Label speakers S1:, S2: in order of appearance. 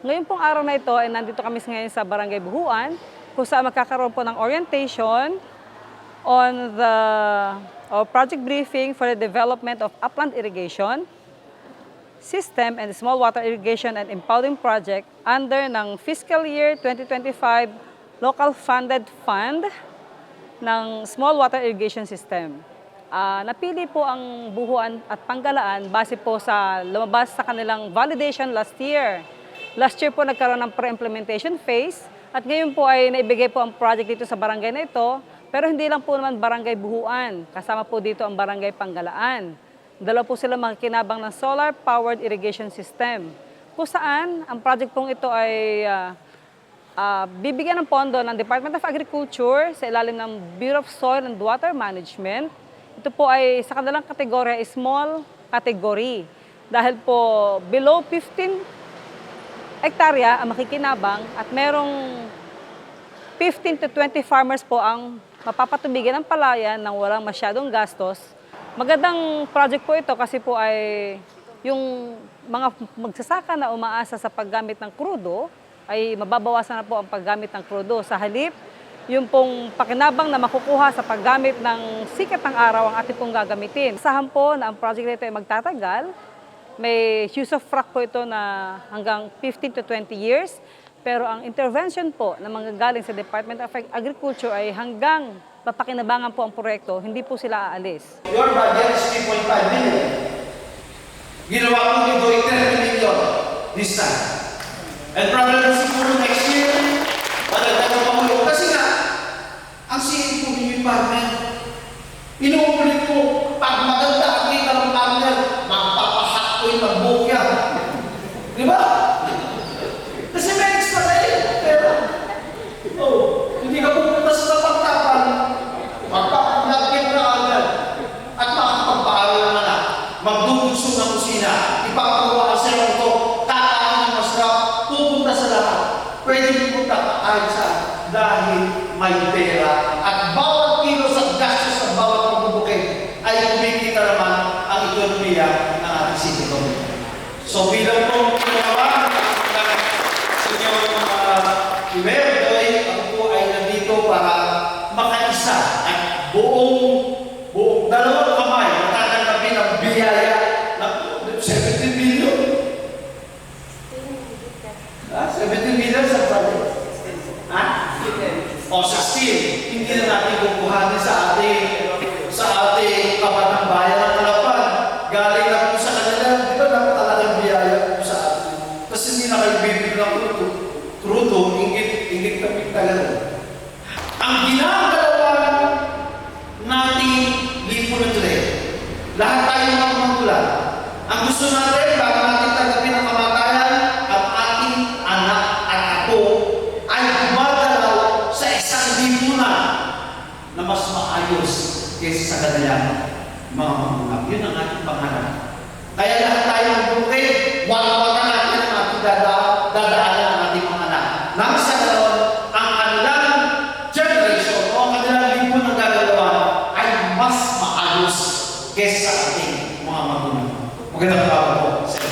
S1: Ngayon pong araw na ito ay nandito kami ngayon sa Barangay Buhuan kung saan magkakaroon po ng orientation on the or project briefing for the development of upland irrigation system and small water irrigation and impounding project under ng fiscal year 2025 local funded fund ng small water irrigation system. Ah, napili po ang Buhuan at Panggalaan base po sa lumabas sa kanilang validation last year. Last year po nagkaroon ng pre-implementation phase at ngayon po ay naibigay po ang project dito sa barangay na ito. Pero hindi lang po naman barangay Buhuan, kasama po dito ang barangay Panggalaan. Dalawa po sila makikinabang ng solar-powered irrigation system. Kung saan ang project pong ito ay ah, Ah, bibigyan ng pondo ng Department of Agriculture sa ilalim ng Bureau of Soil and Water Management. Ito po ay sa kanilang kategorya small category. Dahil po below 15 hektarya ang makikinabang at merong 15 to 20 farmers po ang mapapatubigan ng palayan ng walang masyadong gastos. Magandang project po ito kasi po ay yung mga magsasaka na umaasa sa paggamit ng krudo ay mababawasan na po ang paggamit ng krudo. Sa halip, yung pong pakinabang na makukuha sa paggamit ng sikat ng araw ang ating pong gagamitin. Sahan po na ang project na ito ay magtatagal. May use of frac po ito na hanggang 15 to 20 years. Pero ang intervention po na manggagaling sa Department of Agriculture ay hanggang mapakinabangan po ang proyekto, hindi po sila aalis.
S2: Your budget is 3.5 million. Ginawa ko nito 30 million this time. And probably siguro next year, madagdagan pa mo Kasi nga, ang CEO ko yung partner, inuulit ko, pag maganda ang kita ng partner, magpapasak ko yung magbukya. Di ba? Kasi may extra na yun, pero, oh, hindi ka pupunta sa tapang-tapan, magpapaglagyan ka agad, at makakapagpaaral ng anak, magdudugso ng kusina, ipapakuha ka sa iyo ito, kakain ng masarap, pupunta sa lahat. Pwede kahit saan dahil may pera at bawat kilos at gastos ng bawat magbubukid ay kumikita naman ang ekonomiya ng ating government. So bilang po pinakawan ng Senyor uh, Imerdoy, ay nandito para makaisa at buong buong dalawang kamay matatanggapin ang biyaya ng 17 million. Ah, 17 million sa project. Ha? O 16. Hindi na natin kukuhanin sa ating sa ating kabatang bayan ng Kalapan. Galing na po sa kanila. Di ba naman talagang biyaya po sa atin? Tapos hindi na kayo bibig ng truto. Truto, ingit, ingit kapit talaga. Ang ginagalawan nating lipunan today, lahat tayo mga ang gusto natin, bago natin tanggapin ang kamatayan, ang ating anak at ako ay gumagalaw sa isang lipunan na mas maayos kaysa sa kanilang mga magulang. Yun ang ating pangarap. Kaya lahat tayo magbukid, wala natin ang ating dada, dadaanan ng ating mga anak. Nang sa ganoon, ang kanilang generation o ang kanilang lipunan gagalawan ay mas maayos kaysa sa ating mga magulang. Magandang araw po.